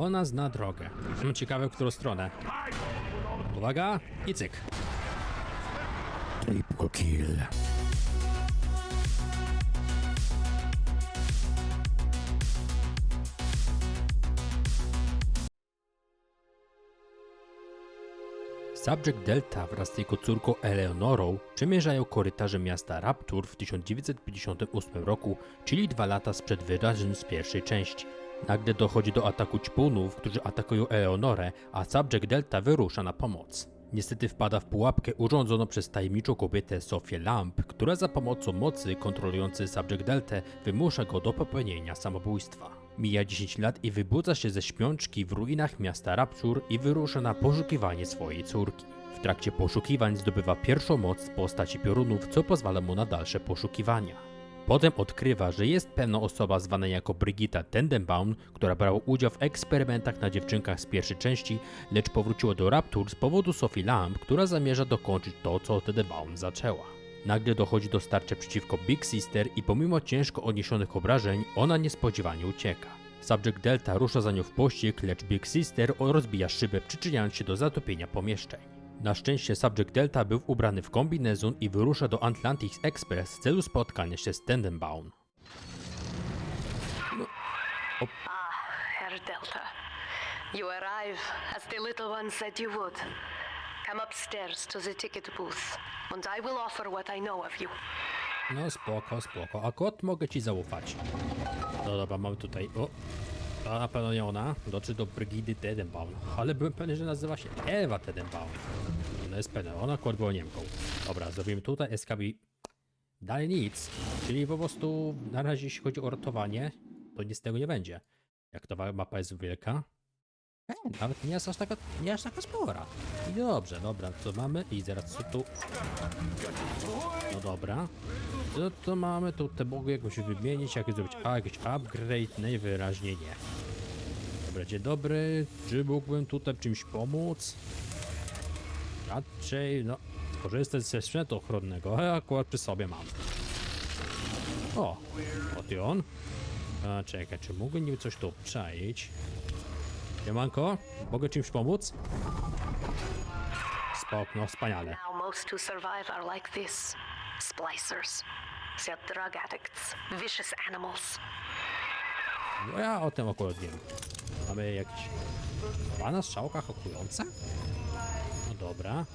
Ona zna drogę. Hmm, Ciekawe, w którą stronę. Uwaga i cyk. Triple kill. Subject Delta wraz z jego córką Eleonorą przemierzają korytarze miasta Rapture w 1958 roku, czyli dwa lata sprzed wydarzeń z pierwszej części. Nagle dochodzi do ataku ćpunów, którzy atakują Eleonorę, a Subject Delta wyrusza na pomoc. Niestety wpada w pułapkę urządzoną przez tajemniczą kobietę Sofię Lamp, która za pomocą mocy kontrolującej Subject Deltę wymusza go do popełnienia samobójstwa. Mija 10 lat i wybudza się ze śpiączki w ruinach miasta Rapture i wyrusza na poszukiwanie swojej córki. W trakcie poszukiwań zdobywa pierwszą moc w postaci piorunów, co pozwala mu na dalsze poszukiwania. Potem odkrywa, że jest pewna osoba zwana jako Brigitta Tendenbaum, która brała udział w eksperymentach na dziewczynkach z pierwszej części, lecz powróciła do Rapture z powodu Sophie Lamb, która zamierza dokończyć to, co Tendenbaum zaczęła. Nagle dochodzi do starcia przeciwko Big Sister i pomimo ciężko odniesionych obrażeń, ona niespodziewanie ucieka. Subject Delta rusza za nią w pościg, lecz Big Sister rozbija szybę, przyczyniając się do zatopienia pomieszczeń. Na szczęście Subject Delta był ubrany w kombinezon i wyrusza do Atlantis Express w celu spotkania się z Tendenbaum. Ah, Herr Delta. You arrive as the little one said you would. Come upstairs to the ticket booth, and I will offer what I know of you. No spoko, spoko. A kot mogę ci zaufać. No dobra, mam tutaj. O! To na pewno nie ona. Dotrzę do Brygidy Tedenbaum. Ale byłem pewny, że nazywa się Ewa Tedenbaum. No jest pewne, ona akurat była Niemką. Dobra, zrobimy tutaj SKB. Dalej nic. Czyli po prostu na razie jeśli chodzi o ratowanie, to nic z tego nie będzie. Jak ta mapa jest wielka. Nawet nie jest aż taka, nie aż taka spora. Dobrze, dobra, co mamy? I zaraz co tu? No dobra. No to mamy tu te mogę jakoś wymienić, jak zrobić a, jakiś upgrade, najwyraźniej nie. Dobra, dzień dobry, czy mógłbym tutaj czymś pomóc? Raczej, no, skorzystać ze sprzętu ochronnego, a akurat przy sobie mam. O, oto on. A, czekaj, czy mógłbym niby coś tu obczaić? Siemanko, mogę czymś pomóc? Spok, no wspaniale. Now, most who survive are like splicers. They're drug addicts, vicious animals. No ja o tym akurat wiem. Mamy jakieś... Pana strzałka hakująca? No dobra.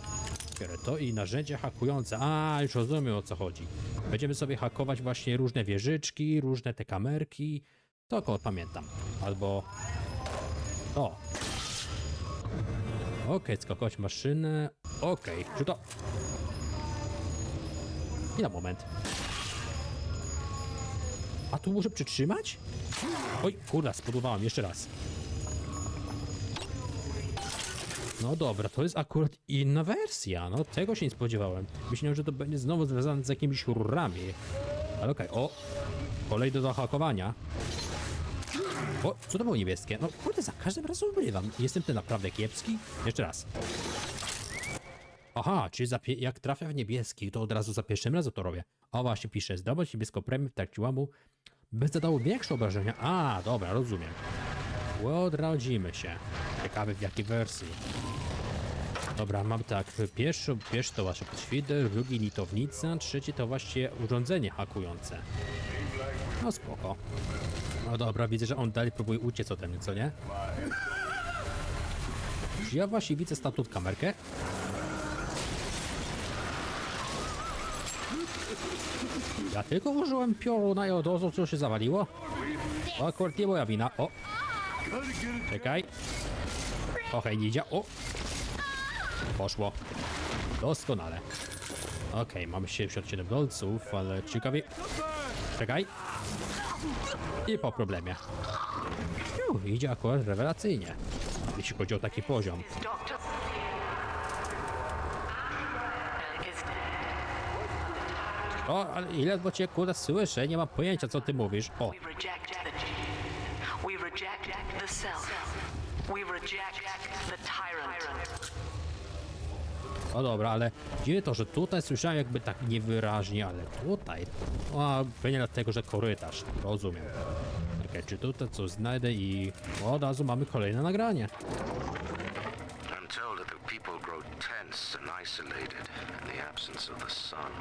Biorę to i narzędzie hakujące. A, już rozumiem o co chodzi. Będziemy sobie hakować właśnie różne wieżyczki, różne te kamerki. To akurat pamiętam. Albo... To. Okej, skakować maszynę. Okej, czy to... I na moment. A tu muszę przytrzymać? Oj, kurwa, spodobałem, jeszcze raz. No dobra, to jest akurat inna wersja, no tego się nie spodziewałem. Myślałem, że to będzie znowu związane z jakimiś rurami. Ale okej, o, kolej do zahakowania. O, co to było niebieskie? No kurde, za każdym razem ubrywam. Jestem ten naprawdę kiepski? Jeszcze raz. Aha, czyli jak trafia w niebieski, to od razu za pierwszym razem to robię. O właśnie pisze, zdobyć niebieską premię w trakcie łamu, by zadało większe obrażenia. A, dobra, rozumiem. Odrodzimy się. Ciekawy w jakiej wersji. Dobra, mam tak, pierwszy, pierwszy to wasze podświder, drugi nitownica, trzeci to właśnie urządzenie hakujące. No spoko. No dobra, widzę, że on dalej próbuje uciec ode mnie, co nie? Czy ja właśnie widzę statut kamerkę? Ja tylko użyłem pioruna i od razu co się zawaliło? O, akurat nie moja wina. O! Czekaj. O, hej, nie idzie. O! Poszło. Doskonale. Okej, mamy 77 dolców, ale ciekawie... Czekaj. I po problemie. Fiu, idzie akurat rewelacyjnie. Jeśli chodzi o taki poziom. O, ale ile bo cię kurde słyszę, nie mam pojęcia co ty mówisz. O, tyrant. no dobra, ale dziwne to, że tutaj słyszałem jakby tak niewyraźnie, ale tutaj... O, pewnie dlatego, że korytarz. Rozumiem. Okej, czy tutaj coś znajdę i od razu mamy kolejne nagranie. I'm told that the people grow and isolated in the absence of the sun.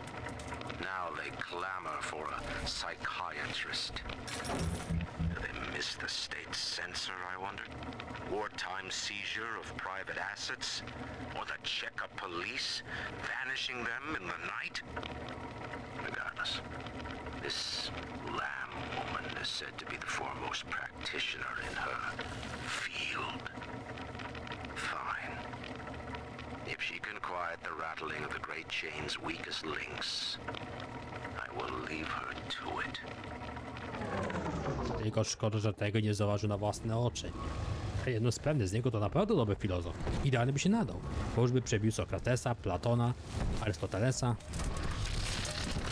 Now they clamor for a psychiatrist. Do they miss the state censor, I wonder? Wartime seizure of private assets? Or the Cheka police vanishing them in the night? Regardless, this Lamb woman is said to be the foremost practitioner in her field. If she can quiet the rattling of the Great Chain's weakest links, I will leave her to it. Tylko szkoda, że tego nie zauważył na własne oczy. Jedno z pewne, z niego to naprawdę dobry filozof. Idealnie by się nadał. Bo by przebił Sokratesa, Platona, Arystotelesa.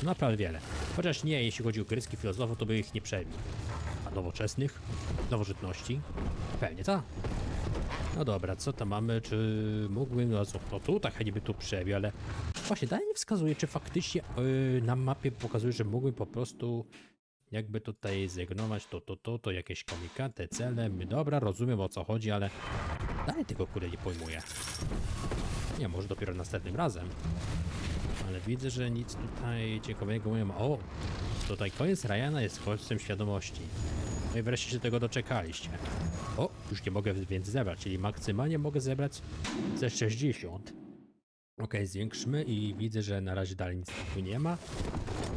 Naprawdę wiele. Chociaż nie, jeśli chodzi o greckich filozofów, to by ich nie przebił. A nowoczesnych? Nowożytności? Pewnie tak. No dobra, co tam mamy? Czy mógłbym... No, no tu tak chętnie by tu przebił, ale... Właśnie, dalej nie wskazuje, czy faktycznie yy, na mapie pokazuje, że mógłbym po prostu jakby tutaj zignować to, to, to, to jakieś komunikaty, cele. Dobra, rozumiem o co chodzi, ale dalej tego kurde nie pojmuję. Nie, może dopiero następnym razem. Ale widzę, że nic tutaj ciekawego nie ma. O! Tutaj koniec Ryana jest chodźcem świadomości. No i wreszcie się tego doczekaliście. O! Już nie mogę więc zebrać, czyli maksymalnie mogę zebrać ze 60. Okej, zwiększmy i widzę, że na razie dalej nic tu nie ma.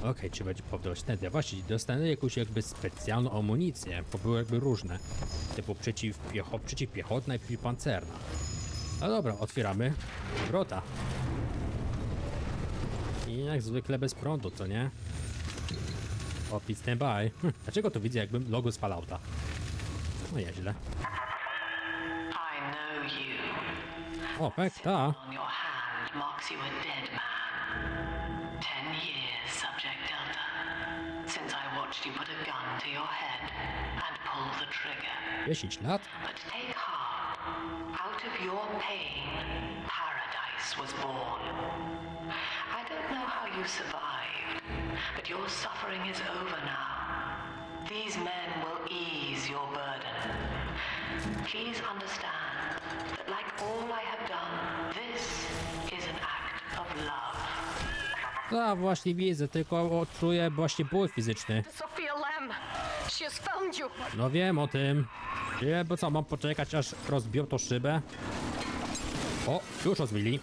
Okej, czy będzie tędy? Właśnie, dostanę jakąś jakby specjalną amunicję, bo były jakby różne. Typu przeciwpiecho przeciwpiechotna i przeciwpancerna. No dobra, otwieramy wrota. I jak zwykle bez prądu, co nie? Opis standby. Hm, dlaczego to widzę jakbym logo z Fallouta? No nieźle. O, tak, ta. 10 lat? But take heart. Out of your pain, paradise was born. I don't know how you survived, but your suffering is over now. These men will ease your burden. Please understand that, like all I have done, this is an act of love. A, właśnie widzę, tylko odczuję właśnie ból fizyczny. Sophia Lamb, she has found you. No wiem o tym. Nie, bo co, mam poczekać aż rozbiją tą szybę? O, już rozbili.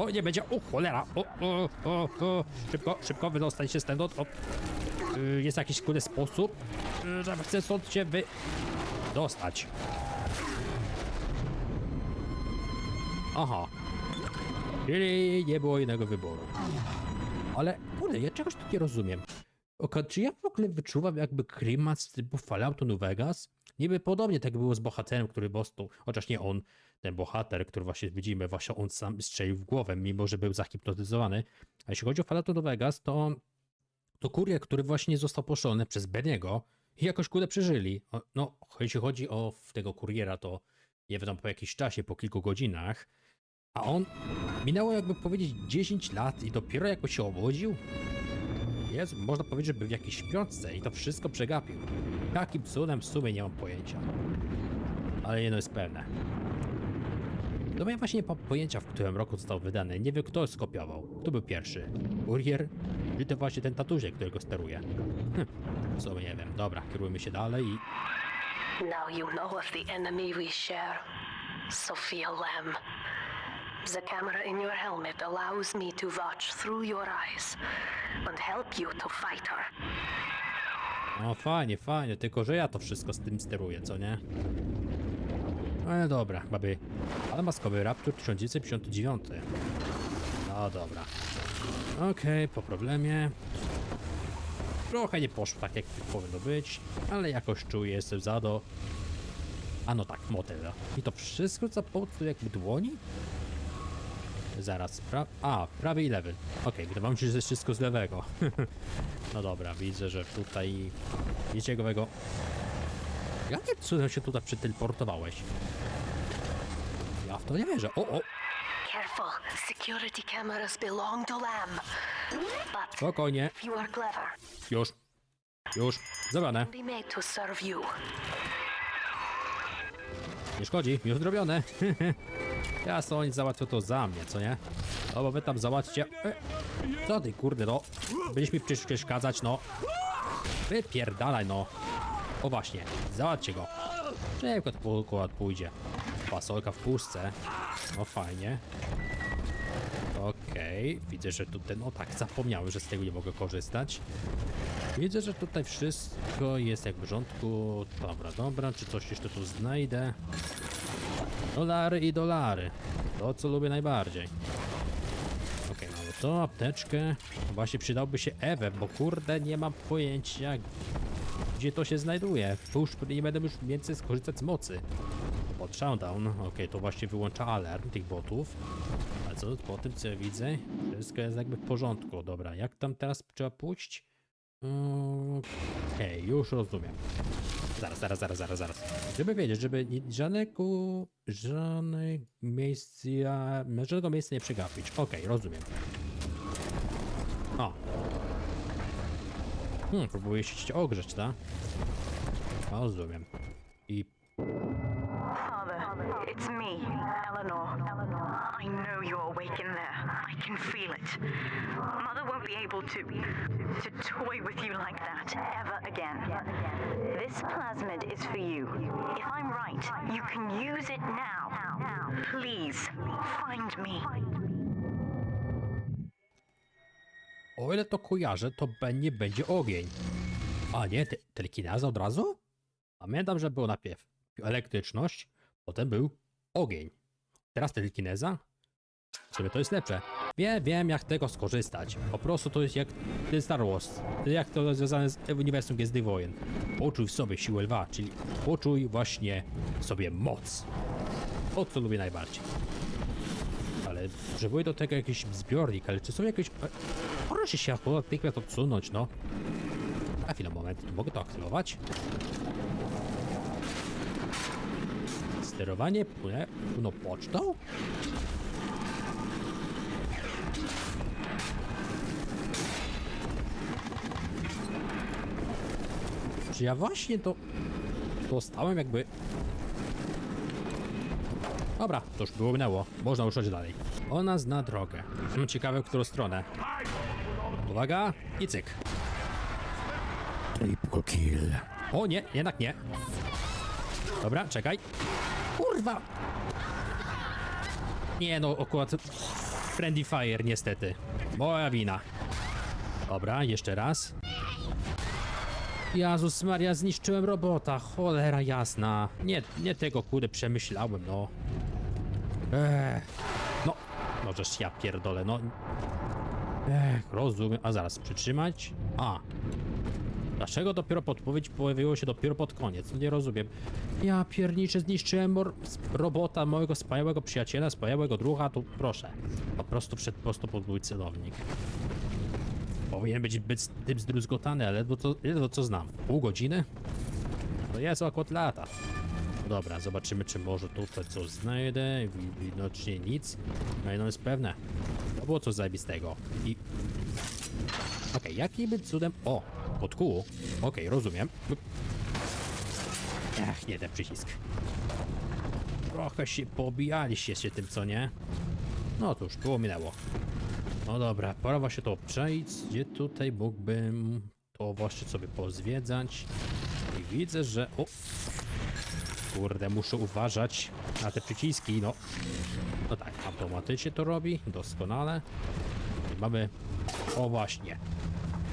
O, nie będzie, o cholera, o, o, o, o. Szybko, szybko, wydostań się stamtąd, o. Y, Jest jakiś kurde sposób, y, że chcę stąd się wy... dostać. Aha. Czyli nie było innego wyboru. Ale kurde, ja czegoś tu nie rozumiem. Oka, czy ja w ogóle wyczuwam jakby klimat z typu Falloutu New Vegas? Niby podobnie tak było z bohaterem, który dostał, chociaż nie on, ten bohater, który właśnie widzimy, właśnie on sam strzelił w głowę, mimo że był zahipnotyzowany. A jeśli chodzi o Fallout New Vegas, to, to kurier, który właśnie został poszony przez Beniego i jakoś kurde przeżyli. No, jeśli chodzi o tego kuriera, to nie wiem, po jakimś czasie, po kilku godzinach, a on minęło jakby powiedzieć 10 lat i dopiero jakby się obudził? Jest, można powiedzieć, że był w jakiejś śpiączce i to wszystko przegapił. Jakim cudem w sumie nie mam pojęcia. Ale jedno jest pewne. No ja właśnie nie mam pojęcia, w którym roku został wydany. Nie wiem, kto skopiował. Kto był pierwszy? Kurier? Czy to właśnie ten tatuziek, którego steruje? Hm, w sumie nie wiem. Dobra, kierujmy się dalej i... Now you know of the enemy we share, Sophia Lamb. The camera in your helmet allows me to watch through your eyes and help you to fight her. No fajnie, fajnie, tylko że ja to wszystko z tym steruję, co nie? Ale dobra, baby. Ale maskowy Raptor 1959. No dobra. Okej, po problemie. Trochę nie poszło tak, jak powinno być, ale jakoś czuję, jestem za do. A no tak, motyla. I to wszystko za pomocą jakby dłoni? Zaraz, pra... A, prawy i lewy. Okej, wydawało mi się, że jest wszystko z lewego. no dobra, widzę, że tutaj nic Jakim cudem się tutaj przeteleportowałeś? Ja w to nie wierzę. O, o, Careful, security cameras belong to Lamb. But spokojnie. if you are clever, Już. Już, zrobione. Be made to serve you. Nie szkodzi, już zrobione. Jasno, oni załatwią to za mnie, co nie? No bo wy tam załatwcie... E, co ty, kurde, no? Będziesz mi przecież przeszkadzać, no. Wypierdalaj, no. O właśnie, załatwcie go. Szybko to akurat pójdzie. Pasolka w puszce. No fajnie. Okej, widzę, że tutaj, no tak, zapomniałem, że z tego nie mogę korzystać. Widzę, że tutaj wszystko jest jak w porządku. Dobra, dobra, czy coś jeszcze tu znajdę? Dolary i dolary. To, co lubię najbardziej. Okej, mamy to, apteczkę. Właśnie przydałby się Ewe, bo kurde, nie mam pojęcia, gdzie to się znajduje. Już nie będę już więcej skorzystać z mocy. Pod shutdown, okej, to właśnie wyłącza alarm tych botów. A co po tym, co ja widzę? Wszystko jest jakby w porządku. Dobra, jak tam teraz trzeba pójść? Okej, już rozumiem. Zaraz, zaraz, zaraz, zaraz, zaraz. Żeby wiedzieć, żeby żadnego, żadnej miejsca, żadnego miejsca nie przegapić. Okej, rozumiem. O. Hmm, próbuję się ogrzeć, tak? Rozumiem. I it's me, Eleanor. Eleanor. I know you're awake in there. I can feel it. Mother won't be able to to toy with you like that ever again. This plasmid is for you. If I'm right, you can use it now. Please find me. O ile to kojarzę, to nie będzie ogień. A nie, te, telekinaza od razu? Pamiętam, że było najpierw elektryczność, potem był ogień. Teraz telekineza? Sobie to jest lepsze. Wiem, wiem jak tego skorzystać. Po prostu to jest jak Star Wars. Jak to związane z uniwersum Gwiezdnych Wojen. Poczuj w sobie siłę lwa, czyli poczuj właśnie sobie moc. O co lubię najbardziej. Ale potrzebuję do tego jakiś zbiornik, ale czy są jakieś... Proszę się akurat natychmiast odsunąć, no. A chwilę, moment, tu mogę to aktywować? Sterowanie płynę, płyną pocztą? Czy ja właśnie to dostałem jakby... Dobra, to już było minęło. Można ruszać dalej. Ona zna drogę. Ciekawe, w którą stronę. Uwaga i cyk. Triple kill. O nie, jednak nie. Dobra, czekaj. Kurwa! Nie no, akurat Friendly Fire niestety. Moja wina. Dobra, jeszcze raz. Jezus Maria, zniszczyłem robota, cholera jasna. Nie, nie tego kurde przemyślałem, no. Ech. No, możesz ja pierdolę, no. Ech, rozumiem. A zaraz, przytrzymać? A. Dlaczego dopiero podpowiedź pojawiło się dopiero pod koniec? No nie rozumiem. Ja pierniczę, zniszczyłem robota mojego wspaniałego przyjaciela, wspaniałego druga, tu proszę. Po prostu przed prosto pod mój celownik. Powinien być być tym zdruzgotany, ale ledwo co, ledwo co znam. Pół godziny? To jest akurat lata. Dobra, zobaczymy czy może tutaj coś znajdę. Wi- Widocznie nic. No i no jest pewne. To było coś zajebistego. I... Okej, jakim by cudem... O! Pod kół. Okej, rozumiem. Ach, nie ten przycisk. Trochę się pobijaliście się tym, co nie? No już było minęło. No dobra, pora właśnie to przejść. Gdzie tutaj mógłbym to właśnie sobie pozwiedzać? I widzę, że... O! Kurde, muszę uważać na te przyciski, no. No tak, automatycznie to robi, doskonale. I mamy... O właśnie.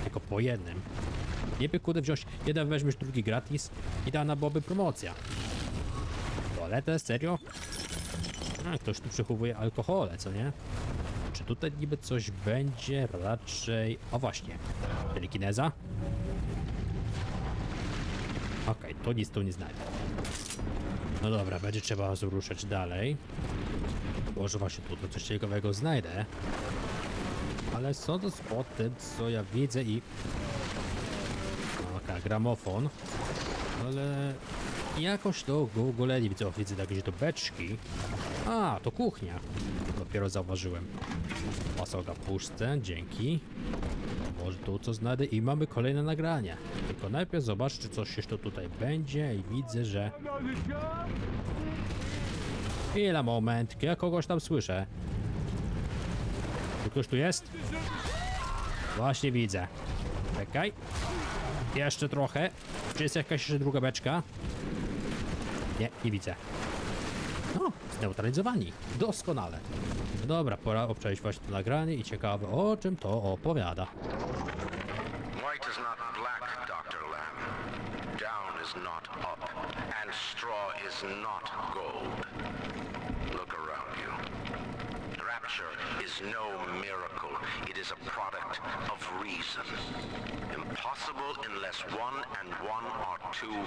Tylko po jednym. Nie by kurde wziąć, jeden weźmiesz, drugi gratis i dana byłaby promocja. Toaletę, serio? A, ktoś tu przechowuje alkohole, co nie? Czy tutaj niby coś będzie? Raczej... O właśnie. Telekineza? Okej, to nic tu nie znajdę. No dobra, będzie trzeba ruszać dalej. Może właśnie tu coś ciekawego znajdę. Ale sądząc po tym, co ja widzę i... Okej, gramofon. Ale... Jakoś to w ogóle nie widzę, o, widzę jakieś to beczki. A, to kuchnia. Dopiero zauważyłem. Pasoga puszce, dzięki. Może tu co znajdę i mamy kolejne nagranie. Tylko najpierw zobacz, czy coś jeszcze tutaj będzie i widzę, że... Chwila, moment, ja kogoś tam słyszę. Czy ktoś tu jest? Właśnie widzę. Czekaj. Jeszcze trochę. Czy jest jakaś jeszcze druga beczka? Nie, nie widzę. No, zneutralizowani. Doskonale. No dobra, pora obczaić właśnie to nagranie i ciekawe o czym to opowiada. White is not black, Dr. Lamb. Down is not up. And straw is not gold. Look around you. Rapture is no miracle. It is a product of reason. Impossible unless one and one are two,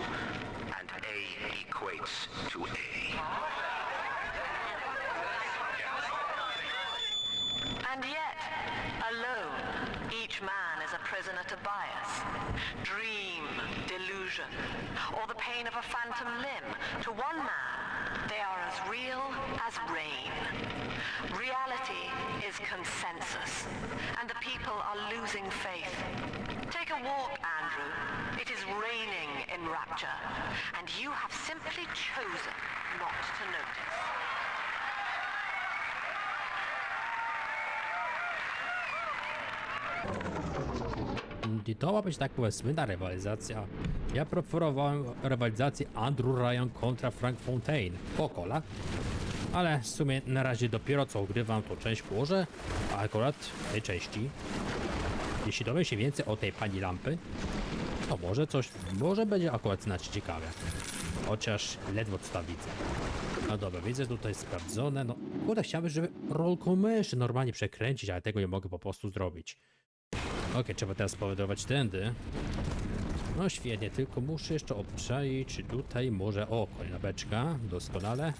and A equates to A. to bias, dream, delusion, or the pain of a phantom limb. To one man, they are as real as rain. Reality is consensus, and the people are losing faith. Take a walk, Andrew. It is raining in rapture, and you have simply chosen not to notice. I to ma być tak powiedzmy na rywalizacja. Ja preferowałem rywalizację Andrew Ryan kontra Frank Fontaine. Pokola. Ale w sumie na razie dopiero co ogrywam tą część włożę, a akurat tej części. Jeśli dowiem się więcej o tej pani lampy, to może coś, może będzie akurat znacznie ciekawe. Chociaż ledwo co tam widzę. No dobra, widzę tutaj sprawdzone, no kurde chciałbym, żeby rolką myszy normalnie przekręcić, ale tego nie mogę po prostu zrobić. Okej, trzeba teraz powędrować tędy. No świetnie, tylko muszę jeszcze obczaić, czy tutaj może... O, kolejna beczka, doskonale.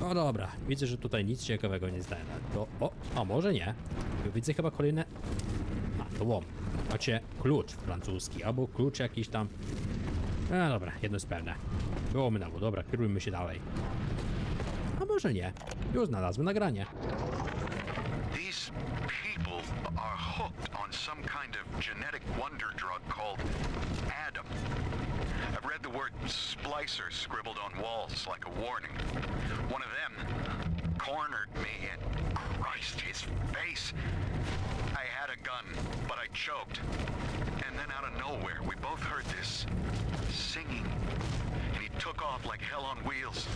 No dobra, widzę, że tutaj nic ciekawego nie znajdę. To... O, a może nie. Widzę chyba kolejne... A, to łom. Macie klucz francuski, albo klucz jakiś tam... No dobra, jedno jest pewne. Było minęło, dobra, kierujmy się dalej. A może nie. Już znalazłem nagranie. These people are hooked on some kind of genetic wonder drug called Adam. I've read the word splicer scribbled on walls like a warning. One of them cornered me and Christ, his face. I had a gun, but I choked. And then out of nowhere, we both heard this singing. And he took off like hell on wheels.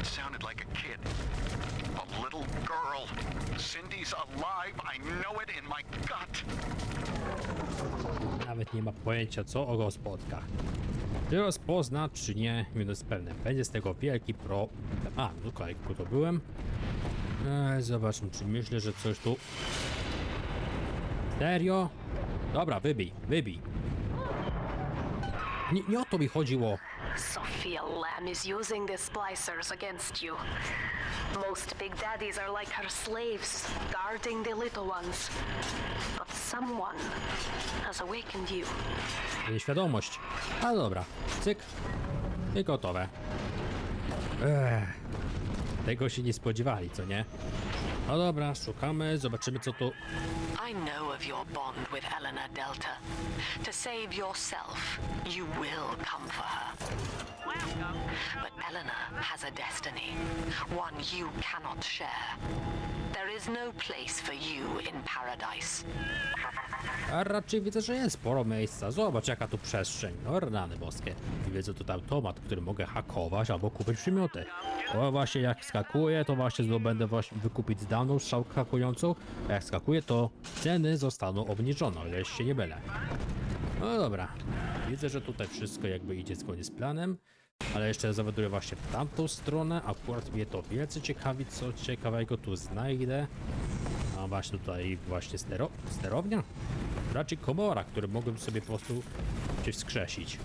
It sounded like a kid. A little girl. Cindy's alive. I know it in my gut. Nawet nie ma pojęcia, co go spotka. Czy rozpozna, czy nie, minus pewne. Będzie z tego wielki pro... A, no kolejku to byłem. Eee, zobaczmy, czy myślę, że coś tu... Serio? Dobra, wybij, wybij. Nie, nie o to mi chodziło. Sophia Lamb is using the splicers against you. Most big daddies are like her slaves, guarding the little ones. But someone has awakened you. Nieświadomość. A dobra, cyk. I gotowe. Ech. Tego się nie spodziewali, co nie? No dobra, szukamy, zobaczymy co tu... I know of your bond with Eleanor Delta. To save yourself, you will come for her. But Eleanor has a destiny, one you cannot share. There is no place for you in paradise. A raczej widzę, że jest sporo miejsca. Zobacz jaka tu przestrzeń. No rany boskie. I widzę tutaj automat, który mogę hakować albo kupić przymioty. O właśnie jak skakuję, to właśnie zdobędę właśnie wykupić daną strzałkę hakującą. A jak skakuję, to ceny zostaną obniżone, o ile się nie mylę. No dobra. Widzę, że tutaj wszystko jakby idzie zgodnie z planem. Ale jeszcze zawoduję właśnie w tamtą stronę. Akurat mnie to wielce ciekawi, co ciekawego tu znajdę. A właśnie tutaj właśnie stero, sterownia? Raczej komora, które mogłem sobie po prostu się wskrzesić.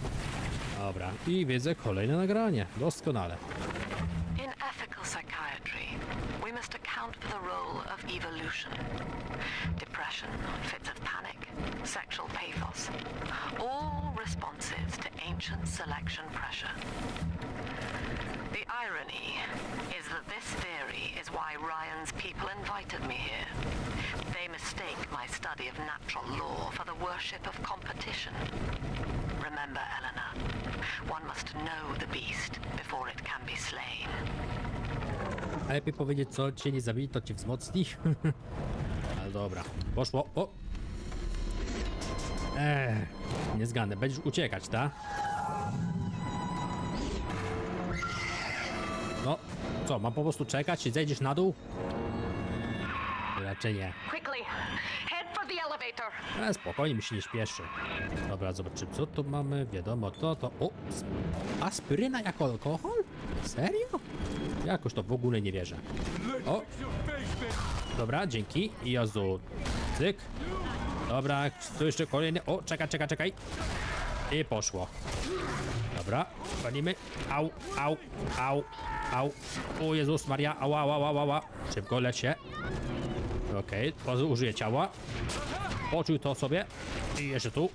Dobra, i widzę kolejne nagranie. Doskonale. In ethical psychiatry, we must account for the role of evolution. Depression, fits of panic, sexual pathos, all responses to ancient selection pressure. The irony is that this theory is why Ryan's people invited me here. They mistake my study of natural law for the worship of competition. Remember, Eleanor, one must know the beast before it can be slain. Lepiej powiedzieć, co cię nie zabili, to cię wzmocni. Ale dobra, poszło. O! Eee, nie zgadnę. Będziesz uciekać, tak? No, co, mam po prostu czekać i zejdziesz na dół? Raczej nie. Ale spokojnie, mi się nie śpieszy. Dobra, zobaczymy, co tu mamy. Wiadomo, to, to... O! sp- Aspiryna jako alkohol? Serio? Jakoś to w ogóle nie wierzę. O! Dobra, dzięki. Jezu. Cyk. Dobra, tu jeszcze kolejny. O, czekaj, czekaj, czekaj. I poszło. Dobra, walimy. Au, au, au, au. O Jezus Maria, ała, ała, ała, ała. Szybko lecie. Okej, okay, użyję ciała. Poczuj to sobie. I jeszcze tu.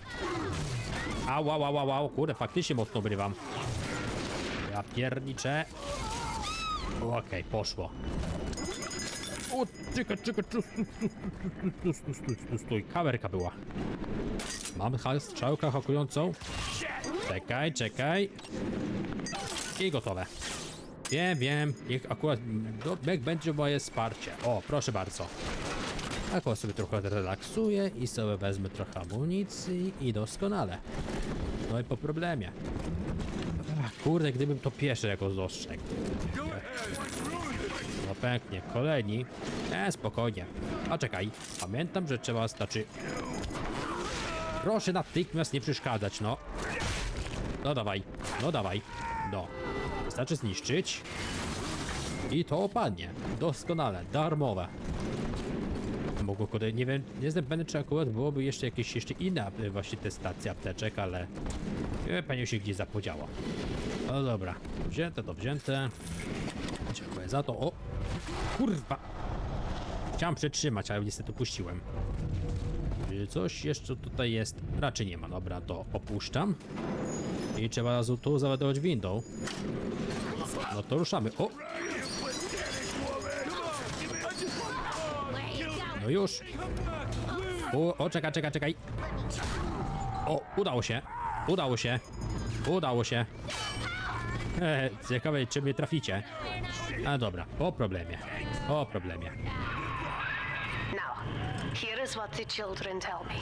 Au, au, au, au, au. Kurde, faktycznie mocno obrywam. Ja pierniczę. Okej, poszło. O, czekaj, czekaj, stój, stój, stój, stój, stój, kamerka była. Mam strzałkę hakującą. Czekaj, czekaj. I gotowe. Wiem, wiem, niech akurat, jak będzie moje wsparcie. O, proszę bardzo. Akurat sobie trochę relaksuję i sobie wezmę trochę amunicji i doskonale. No i po problemie. Ach, kurde, gdybym to pierwszy jako dostrzegł. No pęknie, kolejni. E, spokojnie. A czekaj, pamiętam, że trzeba, znaczy... Proszę natychmiast nie przeszkadzać, no. No dawaj, no dawaj. No. Wystarczy zniszczyć. I to opadnie. Doskonale, darmowe. Mogło kurde, nie wiem, nie jestem pewny, czy akurat byłoby jeszcze jakieś jeszcze inne e, właśnie te stacje apteczek, ale e, pewnie się gdzieś zapodziała. No dobra, wzięte to wzięte. Dziękuję za to. O! Kurwa! Chciałem przetrzymać, ale niestety puściłem. Czy coś jeszcze tutaj jest? Raczej nie ma. Dobra, to opuszczam. I trzeba tu załadować windą. No to ruszamy. O! No już. O, o, czekaj, czekaj, czekaj. O, udało się. Udało się. Udało się. E, ciekawe, czy mnie traficie. A dobra, po problemie. Po problemie. Now, here is what the children tell me.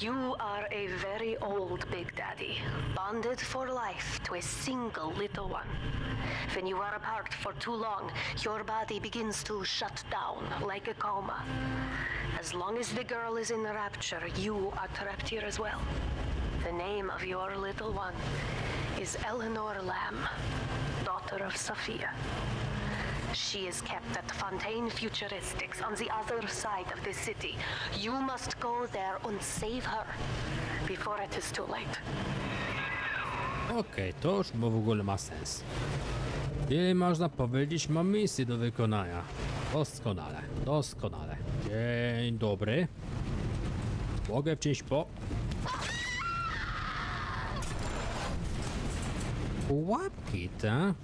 You are a very old Big Daddy, bonded for life to a single little one. When you are apart for too long, your body begins to shut down like a coma. As long as the girl is in rapture, you are trapped here as well. The name of your little one is Eleanor Lamb, daughter of Sophia. She is kept at Fontaine Futuristics on the other side of the city. You must go there and save her before it is too late. Okej, to już w ogóle ma sens. Ile można powiedzieć, mam misję do wykonania. Doskonale, doskonale. Dzień dobry. Mogę wciąć po... Pułapki, ta?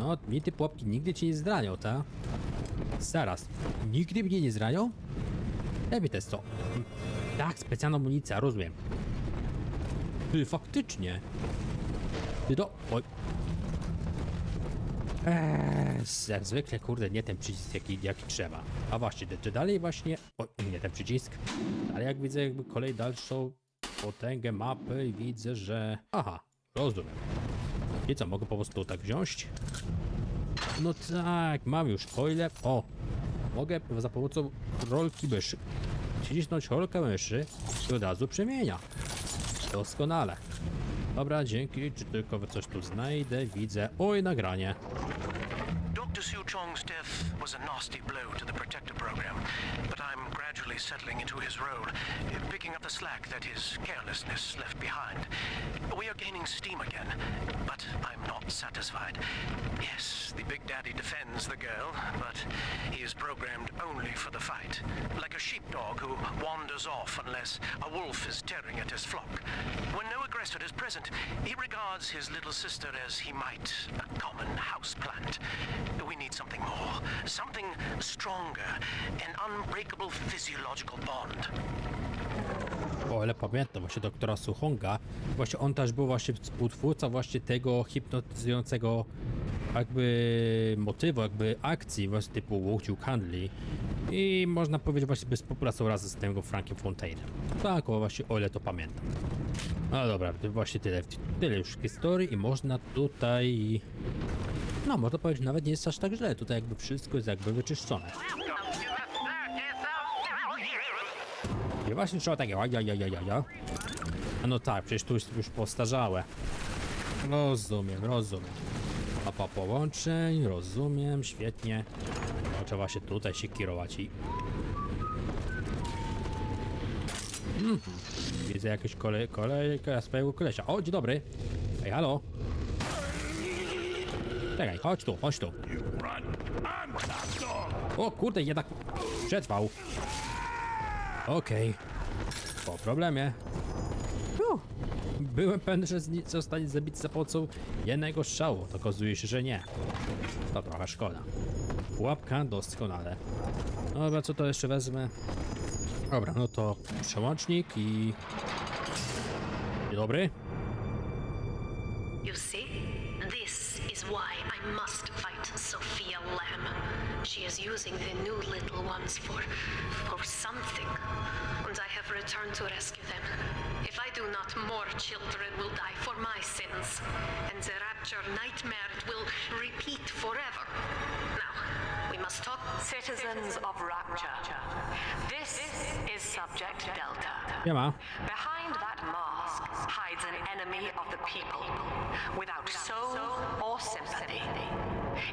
No, mi te pułapki nigdy cię nie zranią, ta? Zaraz, nigdy mnie nie zranią? Lepiej jest co? Tak, specjalna amunicja, rozumiem. Ty, faktycznie. Ty do... Oj. Eee, jak zwykle, kurde, nie ten przycisk jaki, jaki trzeba. A właśnie, czy dalej właśnie... Oj, nie ten przycisk. Ale jak widzę jakby kolej dalszą potęgę mapy i widzę, że... Aha, rozumiem. I co, mogę po prostu tak wziąć? No tak, mam już foile. O, mogę za pomocą rolki myszy wcisnąć rolkę myszy i od razu przemienia. Doskonale. Dobra, dzięki. Czy tylko coś tu znajdę? Widzę. Oj, nagranie. Dr. Su Chong's death gradually settling into his role, picking up the slack that his carelessness left behind. We are gaining steam again, but I'm not satisfied. Yes, the Big Daddy defends the girl, but he is programmed only for the fight. Like a sheepdog who wanders off unless a wolf is tearing at his flock. When no aggressor is present, he regards his little sister as he might a common houseplant. We need something more, something stronger, an unbreakable physiological bond. O, ale pamiętam właśnie doktora Suchonga. Właśnie on też był właśnie współtwórca właśnie tego hipnotyzującego jakby motywu, jakby akcji właśnie typu Wu Handli. I można powiedzieć właśnie by współpracował razem z tym Frankiem Fontaine. Tak, o właśnie o ile to pamiętam. No dobra, to właśnie tyle, tyle już historii i można tutaj... No, można powiedzieć, nawet nie jest aż tak źle. Tutaj jakby wszystko jest jakby wyczyszczone. I właśnie trzeba takie, ja, ja, ja, ja, ja. A no tak, przecież tu jest już postarzałe. Rozumiem, rozumiem. Mapa połączeń, rozumiem, świetnie. No, trzeba się tutaj się kierować i... Mhm. Widzę jakieś kole, kolejka swojego kolesia. O, dzień dobry. Ej, halo. Czekaj, chodź tu, chodź tu. O kurde, jednak przetrwał. Okej. Po problemie. Uf. Byłem pewny, że zostanie zabity za pomocą jednego strzału. To okazuje się, że nie. To trochę szkoda. Pułapka doskonale. Dobra, co to jeszcze wezmę? Dobra, no to przełącznik i... Dzień dobry. You see? This is why I must fight Sophia Lamb. She is using the new little ones for for something. And I have returned to rescue them. If I do not, more children will die for my sins. And the rapture nightmare will repeat forever. Now, must talk Citizens of Rapture, this is Subject Delta. Nie ma. Behind that mask hides an enemy of the people, without soul or sympathy.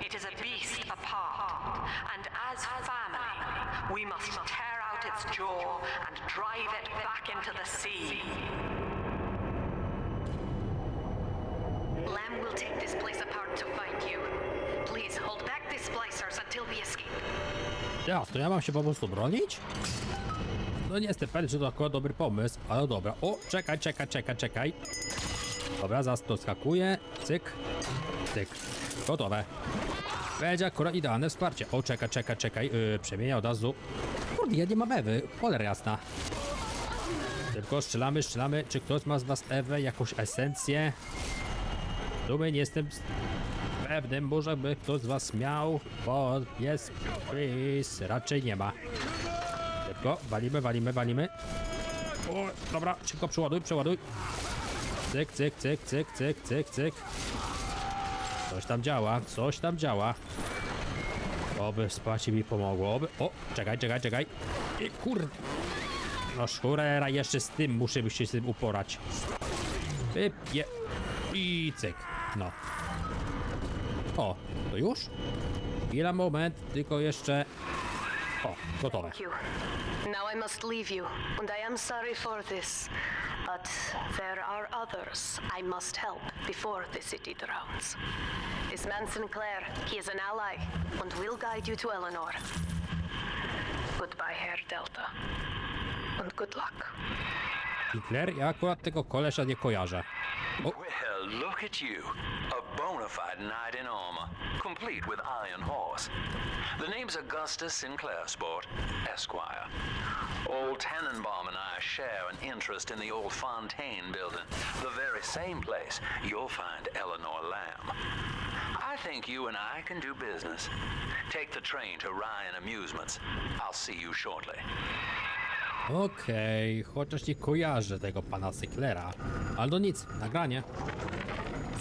It is a beast apart, and as family, we must tear out its jaw and drive it back into the sea. Lamb will take this place apart to find Ja, to ja mam się po prostu bronić? No nie jestem pewien, czy to akurat dobry pomysł, ale dobra. O, czekaj, czekaj, czekaj, czekaj. Dobra, zaraz to skakuje. Cyk, cyk. Gotowe. Będzie akurat idealne wsparcie. O, czekaj, czekaj, czekaj. Yy, przemienia od razu. Kurde, ja nie mam Ewy. Cholera jasna. Tylko strzelamy, strzelamy. Czy ktoś ma z was Ewę, jakąś esencję? Dumie nie jestem s- pewny, może by ktoś z was miał, bo jest quiz. Raczej nie ma. Szybko, walimy, walimy, walimy. O, dobra, szybko przeładuj, przeładuj. Cyk, cyk, cyk, cyk, cyk, cyk, cyk. Coś tam działa, coś tam działa. Oby wsparcie mi pomogło, oby... O, czekaj, czekaj, czekaj. I kurde. No szurera, jeszcze z tym muszę się z tym uporać. Wypie... I cyk. No. O, to już? Chwila, moment, tylko jeszcze... O, gotowe. Thank you. Now I must leave you, and I am sorry for this. But there are others I must help before the city drowns. Is man Sinclair. He is an ally, and will guide you to Eleanor. Goodbye, Herr Delta. And good luck. Hitler? Ja akurat tego kolesia nie kojarzę. O, Well, look at you. A bona fide knight in armor, complete with iron horse. The name's Augustus Sinclair Sport, Esquire. Old Tannenbaum and I share an interest in the old Fontaine building, the very same place you'll find Eleanor Lamb. I think you and I can do business. Take the train to Ryan Amusements. I'll see you shortly. Okej, chociaż nie kojarzę tego pana Sicklera. Ale to nic, nagranie.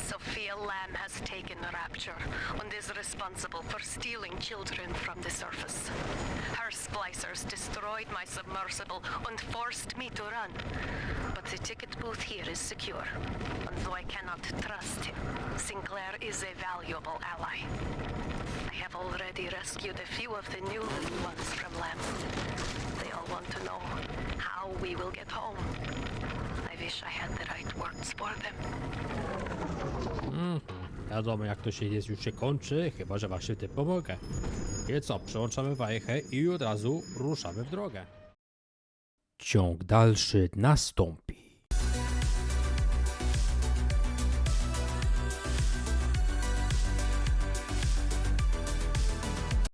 Sophia has taken Rapture is responsible for stealing children from the surface. Her splicers destroyed my submersible and forced me to run. But the ticket booth here is secure. And though I cannot trust him, Sinclair is a valuable ally. I have already rescued a few of the new little ones from Lamb. They all want to know how we will get home. I wish I had the right words for them. Mm-hmm. Wiadomo jak to się jest, już się kończy, chyba że właśnie tym pomogę. I co, przełączamy wajchę i od razu ruszamy w drogę. Ciąg dalszy nastąpi.